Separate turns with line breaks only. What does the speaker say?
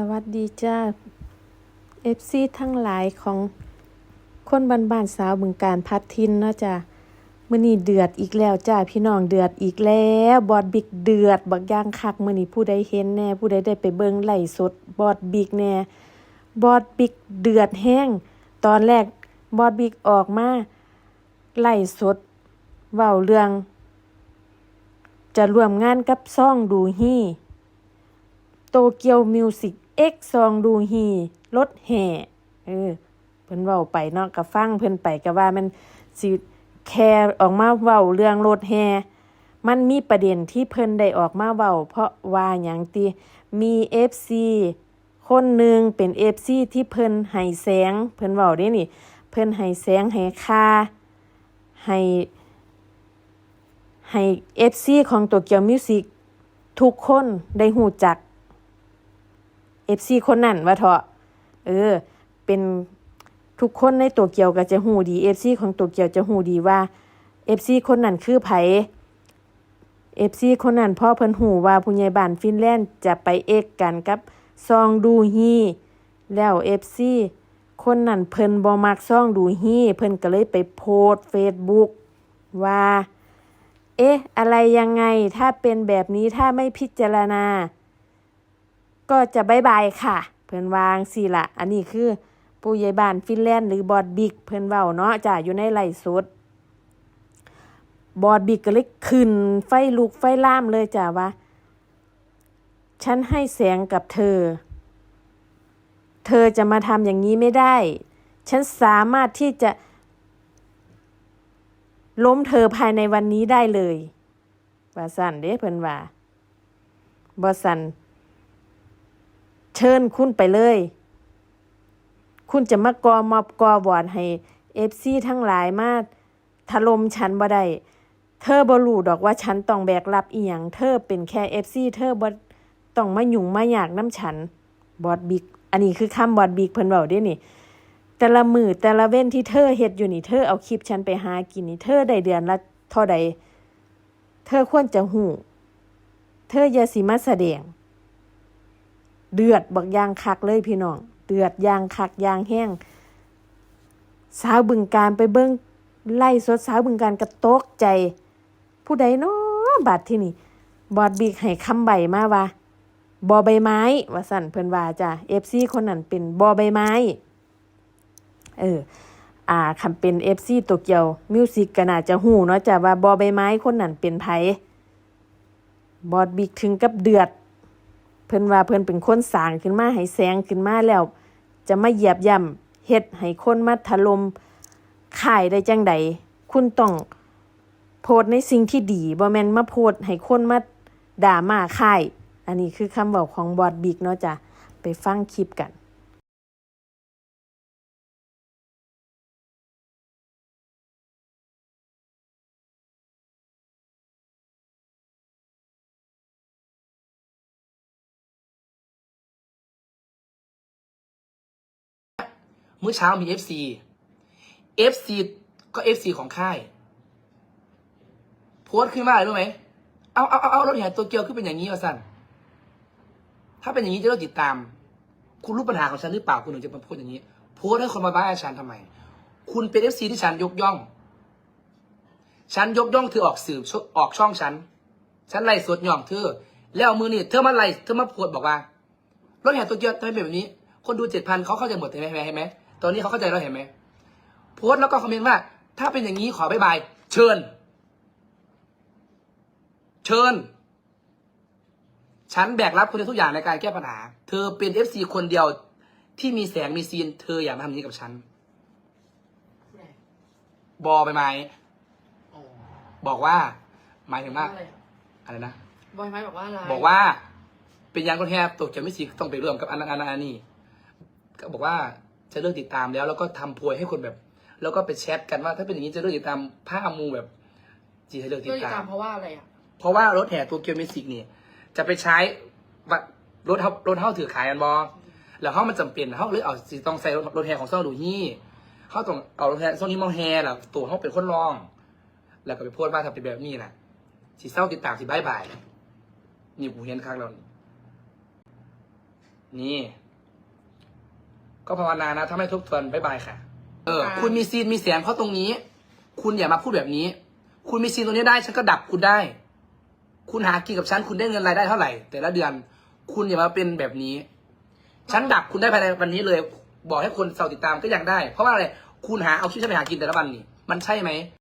สวัสดีจ้า FC ทั้งหลายของคนบ้านบ้านๆสาวบึงการพัดทินเนาะจ้ามื้อนี้เดือดอีกแล้วจ้าพี่น้องเดือดอีกแล้วบอดบิ๊กเดือดบักย่างคักมื้อนี้ผู้ใดเห็นแน่ผู้ใดได้ไปเบิ่งไหลสดบอดบิ๊กแน่บอดบิ๊กเดือดแห้งตอนแรกบอดบิ๊กออกมาไหลสดเว้าเรื่อง จะร่วมงานกับซ่องดูฮี่โตเกียวมิวสิก เอ็กซองดูฮีรถแห่เออเพิ่นเว้าไปเนาะก็ฟังเพิ่นไปก็ว่ามันสิแคร์ออกมาเว้าเรื่องรถแห่มันมีประเด็นที่เพิ่นได้ออกมาเว้าเพราะว่าหยังติมี FC คนหนึ่งเป็น FC ที่เพิ่นให้แสง เพิ่นเว้าได้นี่ เพิ่นให้แสงให้ค่าให้ให้ FC ของโตเกียวมิวสิกทุกคนได้หูจัก เอฟซีคนนั้นว่าเถอะเออ เป็นทุกคนในตัวเกียวก็จะหูดีเอฟซีของตัวเกียวจะหูดีว่าเอฟซีคนนั้นคือไผเอฟซีคนนั้นพ่อเพิ่นหูว่าผู้ใหญ่บ้านฟินแลนด์จะไปเอกกันกับซองดูฮีแล้วเอฟซีคนนั้นเพิ่นบ่มักซองดูฮีเพิ่นก็เลยไปโพสเฟซบุ๊กว่า เอ๊ะ อะไรยังไงถ้าเป็นแบบนี้ถ้าไม่พิจารณา ก็จะบายบายค่ะ เพิ่นวางสิละอันนี้คือผู้ใหญ่บ้านฟินแลนด์หรือบอดบิกเพิ่นเว้าเนาะจ้ะอยู่ในไลฟ์สดบอดบิกก็เลยขึ้น ไฟลุกไฟล่ามเลยจ้ะว่า ฉันให้แสงกับเธอ เธอจะมาทำอย่างนี้ไม่ได้ ฉันสามารถที่จะ ล้มเธอภายในวันนี้ได้เลยว่าสันเด้เพิ่นว่าบ่สั่น เชิญคุณไปเลย คุณจะมากอมอบกอบอดให้เอฟซีทั้งหลายมาถล่มฉันบ่ได้เธอบ่รู้ดอกว่าฉันต้องแบกรับอีหยังเธอเป็นแค่เอฟซีเธอบ่ต้องมายุ่งมาอยากน้ำฉันบอดบิ๊กอันนี้คือคำบอดบิ๊กเพิ่นเว้าเด้นี่ แต่ละมือแต่ละเว้นที่เธอเฮ็ดอยู่นี่เธอเอาคลิปฉันไปหากินนี่เธอได้เดือนละเท่าใด เธอควรจะหูเธออย่าสิมาแสดง เดือดบักยางคักเลยพี่น้อง เดือดยางคักยางแห้ง สาวบึงการไปเบิ้งไล่สดสาวบึงการกระตกใจ ผู้ใดเนาะบัดที่นี่บอดบีกให้คำใบมาว่าบอใบไม้ว่าสั่นเพิ่นว่าจ้ะเอฟซีคนนั้นเป็นบอใบไม้ เออ อ่าคำเป็นเอฟซีโตเกียวมิวสิกก็น่าจะหูเนาะจ้ะว่าบอใบไม้คนนั้นเป็นไผบอดบีกถึงกับเดือด เพิ่นว่าเพิ่นเป็นคนสร้างขึ้นมาให้แสงขึ้นมาแล้ว จะมาเหยียบย่ำเฮ็ดให้คนมาถล่มข่ายได้จังใดคุณต้องโพสในสิ่งที่ดีบ่แม่นมาโพสให้คนมาด่ามาข่าย อันนี้คือคำบอกของบอดบิ๊กเนาะจ้ะ ไปฟังคลิปกัน
เมื่อเช้ามี FC FC ก็ FC ของค่าย โพสต์ขึ้นมาอะไรรู้ไหมเอาเอาเอาเอารถแห่ตัวเกียวขึ้นเป็นอย่างนี้วะสันถ้าเป็นอย่างนี้จะเลิกติดตาม คุณรู้ปัญหาของฉันหรือเปล่าคุณถึงจะมาพูดอย่างนี้ โพสต์ให้คนมาบ้าอาฉันทำไม คุณเป็น FC ที่ฉันยกย่อง ฉันยกย่องเธอออกสื่อออกช่องฉัน ฉันไล่สดย่องเธอ แล้วมือนี่เธอมาไล่เธอมาโพสต์บอกว่ารถแห่ตัวเกียวทำไมเป็นแบบนี้ คนดูเจ็ดพันเขาเข้าใจหมดเห็นไหมเห็นไหม ตอนนี้เขาเข้าใจแล้วเห็นไหมโพสต์แล้วก็คอมเมนต์ว่า ถ้าเป็นอย่างนี้ขอบายบาย เชิญ เชิญ ฉันแบกรับคุณในทุกอย่างในการแก้ปัญหา เธอเป็นเอฟซีคนเดียวที่มีแสงมีซีน เธออย่ามาทำอย่างนี้กับฉัน บอไปไหม
อ๋อ
บอกว่า หมายถึงว่า
อะไรอะ
อะไรนะ
บอยไม้บอกว่าอะไร
บอกว่า เป็นยางคนแทบตกจะไม่สีต้องไปร่วมกับอันนั้นอันนั้นอันนี้ก็บอกว่า จะเลิกติดตามแล้ว แล้วก็ทำโพยให้คนแบบ แล้วก็ไปแชทกันว่า ถ้าเป็นอย่างนี้จะเลิกติดตามผ้ามูแบบจีให้เลิกติ
เลิ
ด
กติด
ตา
ตามม เพราะว่าอะไรอะ
เพราะว่ารถแห่ตัวเกียวมิวสิกเนี่ยจะไปใช้วัดรถเฮารถเฮาถือขายกันบอแล้วเฮามันจำเป็นเฮาเลยเอาสิต้องใส่รถแห่ของซ่องดูนี่เฮาต้องเอารถแห่ซ่องนี้มาแห่ล่ะตัวเฮาเป็นคนรอง แล้วก็ไปโพูดว่าทำเป็นแบบนี้น่ะสิเศร้าติดตามสิบายบายนี่กูเห็นครั้งแล้วนี่นี่ ก็ภาวนานะ ถ้าไม่ทบทวนบายบายค่ะ เออ คุณมีซีนมีเสียงเพราะตรงนี้ คุณอย่ามาพูดแบบนี้ คุณมีซีนตรงนี้ได้ฉันก็ดับคุณได้ คุณหากินกับฉันคุณได้เงินรายได้เท่าไหร่ แต่ละเดือน คุณอย่ามาเป็นแบบนี้ ฉันดับคุณได้ภายในวันนี้เลย บอกให้คนเสาติดตามก็ยังได้ เพราะว่าอะไร คุณหาเอาชื่อฉันไปหากินแต่ละวันนี่ มันใช่ไหม